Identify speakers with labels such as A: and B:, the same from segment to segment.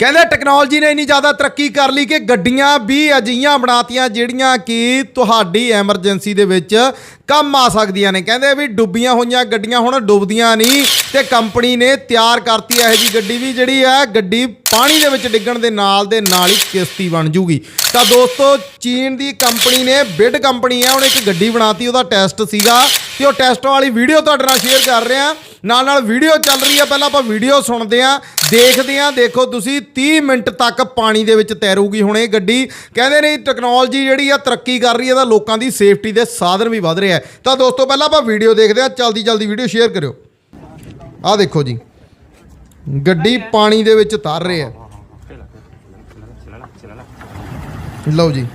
A: ਕਹਿੰਦੇ ਟੈਕਨੋਲੋਜੀ ਨੇ ਇੰਨੀ ਜ਼ਿਆਦਾ ਤਰੱਕੀ ਕਰ ਲਈ ਕਿ ਗੱਡੀਆਂ ਵੀ ਅਜਿਹੀਆਂ ਬਣਾਤੀਆਂ ਜਿਹੜੀਆਂ ਕਿ ਤੁਹਾਡੀ ਐਮਰਜੈਂਸੀ ਦੇ ਵਿੱਚ ਕੰਮ ਆ ਸਕਦੀਆਂ ਨੇ। ਕਹਿੰਦੇ ਵੀ ਡੁੱਬੀਆਂ ਹੋਈਆਂ ਗੱਡੀਆਂ ਹੁਣ ਡੁੱਬਦੀਆਂ ਨਹੀਂ ਤੇ ਕੰਪਨੀ ਨੇ ਤਿਆਰ ਕਰਤੀ ਇਹੋ ਜੀ ਗੱਡੀ ਵੀ, ਜਿਹੜੀ ਹੈ ਗੱਡੀ ਪਾਣੀ ਦੇ ਵਿੱਚ ਡਿੱਗਣ ਦੇ ਨਾਲ ਦੇ ਨਾਲ ਹੀ ਕਿਸ਼ਤੀ ਬਣ ਜੂਗੀ। ਤਾਂ ਦੋਸਤੋ, ਚੀਨ ਦੀ ਕੰਪਨੀ ਨੇ ਬਿਡ ਕੰਪਨੀ ਹੈ ਉਹਨੇ ਇੱਕ ਗੱਡੀ ਬਣਾਤੀ, ਉਹਦਾ ਟੈਸਟ ਸੀਗਾ। ਤੇ ਉਹ ਟੈਸਟ ਵਾਲੀ ਵੀਡੀਓ ਤੁਹਾਡੇ ਨਾਲ ਸ਼ੇਅਰ ਕਰ ਰਿਹਾ। ਨਾਲ ਨਾਲ ਵੀਡੀਓ ਚੱਲ ਰਹੀ ਹੈ ਪਹਿਲਾਂ ਆਪਾਂ ਵੀਡੀਓ ਸੁਣਦੇ ਹਾਂ ਦੇਖਦੇ ਹਾਂ ਦੇਖੋ ਤੁਸੀਂ 30 ਮਿੰਟ ਤੱਕ ਪਾਣੀ ਦੇ ਵਿੱਚ ਤੈਰੂਗੀ ਹੁਣ ਇਹ ਗੱਡੀ। ਕਹਿੰਦੇ ਨੇ ਟੈਕਨੋਲੋਜੀ ਜਿਹੜੀ ਆ, ਤਰੱਕੀ ਕਰ ਰਹੀ ਹੈ ਤਾਂ ਲੋਕਾਂ ਦੀ ਸੇਫਟੀ ਦੇ ਸਾਧਨ ਵੀ ਵਧ ਰਿਹਾ ਤਾਂ ਦੋਸਤੋ, ਪਹਿਲਾਂ ਆਪਾਂ ਵੀਡੀਓ ਦੇਖਦੇ ਹਾਂ ਜਲਦੀ ਜਲਦੀ ਵੀਡੀਓ ਸ਼ੇਅਰ ਕਰਿਓ। ਆਹ ਦੇਖੋ ਜੀ। ਗੱਡੀ ਪਾਣੀ ਦੇ ਵਿੱਚ ਤਰ ਰਹੇ ਆ। ਲਓ ਜੀ।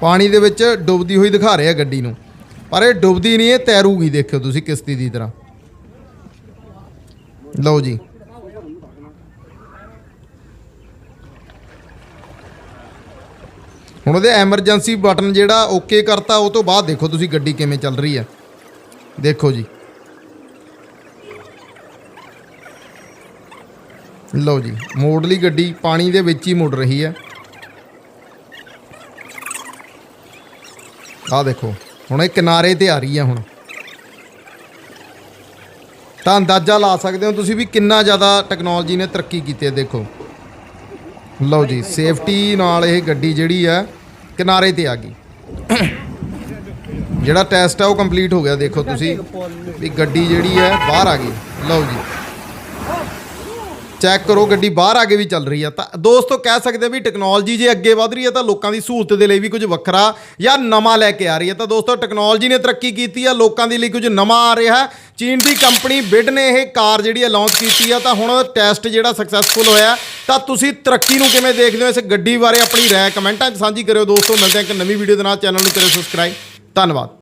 A: ਪਾਣੀ ਦੇ ਵਿੱਚ ਡੁੱਬਦੀ ਹੋਈ ਦਿਖਾ ਰਹੇ ਆ ਗੱਡੀ ਨੂੰ। ਪਰ ਇਹ ਡੁੱਬਦੀ ਨਹੀਂ, ਇਹ ਤੈਰੂਗੀ, ਦੇਖਿਓ ਤੁਸੀਂ ਕਿਸ਼ਤੀ ਦੀ ਤਰ੍ਹਾਂ। ਲਓ ਜੀ। ਹੁਣ ਉਹਦੇ ਐਮਰਜੈਂਸੀ ਬਟਨ ਜਿਹੜਾ ਓਕੇ ਕਰਤਾ, ਉਹ ਤੋਂ ਬਾਅਦ ਦੇਖੋ ਤੁਸੀਂ ਗੱਡੀ ਕਿਵੇਂ ਚੱਲ ਰਹੀ ਹੈ। ਦੇਖੋ ਜੀ। ਲਓ ਜੀ ਮੋੜ ਲਈ ਗੱਡੀ ਪਾਣੀ ਦੇ ਵਿੱਚ ਹੀ ਮੁੜ ਰਹੀ ਹੈ। ਆਹ ਦੇਖੋ, ਹੁਣ ਇਹ ਕਿਨਾਰੇ ਤੇ ਆ ਰਹੀ ਹੈ ਹੁਣ। ਤਾਂ ਅੰਦਾਜ਼ਾ ਲਾ ਸਕਦੇ ਹੋ ਤੁਸੀਂ ਵੀ ਕਿੰਨਾ ਜ਼ਿਆਦਾ ਟੈਕਨੋਲੋਜੀ ਨੇ ਤਰੱਕੀ ਕੀਤੀ ਹੈ, ਦੇਖੋ। ਲਓ ਜੀ ਸੇਫਟੀ ਨਾਲ ਇਹ ਗੱਡੀ ਜਿਹੜੀ ਹੈ, ਕਿਨਾਰੇ ਤੇ ਆ ਗਈ। ਜਿਹੜਾ ਟੈਸਟ ਹੈ ਉਹ ਕੰਪਲੀਟ ਹੋ ਗਿਆ, ਦੇਖੋ ਤੁਸੀਂ ਵੀ ਗੱਡੀ ਜਿਹੜੀ ਹੈ, ਬਾਹਰ ਆ ਗਈ। ਲਓ ਜੀ। ਚੈੱਕ ਕਰੋ, ਗੱਡੀ ਬਾਹਰ ਆ ਕੇ ਵੀ ਚੱਲ ਰਹੀ ਆ। ਤਾਂ ਦੋਸਤੋ, ਕਹਿ ਸਕਦੇ ਆ ਵੀ ਟੈਕਨੋਲੋਜੀ ਜੇ ਅੱਗੇ ਵਧ ਰਹੀ ਹੈ ਤਾਂ ਲੋਕਾਂ ਦੀ ਸਹੂਲਤ ਦੇ ਲਈ ਵੀ ਕੁਝ ਵੱਖਰਾ ਜਾਂ ਨਵਾਂ ਲੈ ਕੇ ਆ ਰਹੀ ਹੈ ਤਾਂ ਦੋਸਤੋ ਟੈਕਨੋਲੋਜੀ ਨੇ ਤਰੱਕੀ ਕੀਤੀ ਆ, ਲੋਕਾਂ ਦੇ ਲਈ ਕੁਝ ਨਵਾਂ ਆ ਰਿਹਾ। ਚੀਨ ਦੀ ਕੰਪਨੀ ਬਿਡ ਨੇ ਇਹ ਕਾਰ ਜਿਹੜੀ ਆ ਲਾਂਚ ਕੀਤੀ ਆ, ਤਾਂ ਹੁਣ ਟੈਸਟ ਜਿਹੜਾ ਸਕਸੈਸਫੁਲ ਹੋਇਆ। ਤਾਂ ਤੁਸੀਂ ਤਰੱਕੀ ਨੂੰ ਕਿਵੇਂ ਦੇਖਦੇ ਹੋ ਇਸ ਗੱਡੀ ਬਾਰੇ ਆਪਣੀ ਰਾਏ ਕਮੈਂਟਾਂ 'ਚ ਸਾਂਝੀ ਕਰਿਓ। ਦੋਸਤੋ, ਮਿਲਦੇ ਹਾਂ ਇੱਕ ਨਵੀਂ ਵੀਡੀਓ ਦੇ ਨਾਲ। ਚੈਨਲ ਨੂੰ ਕਰਿਓ ਸਬਸਕ੍ਰਾਈਬ ਧੰਨਵਾਦ।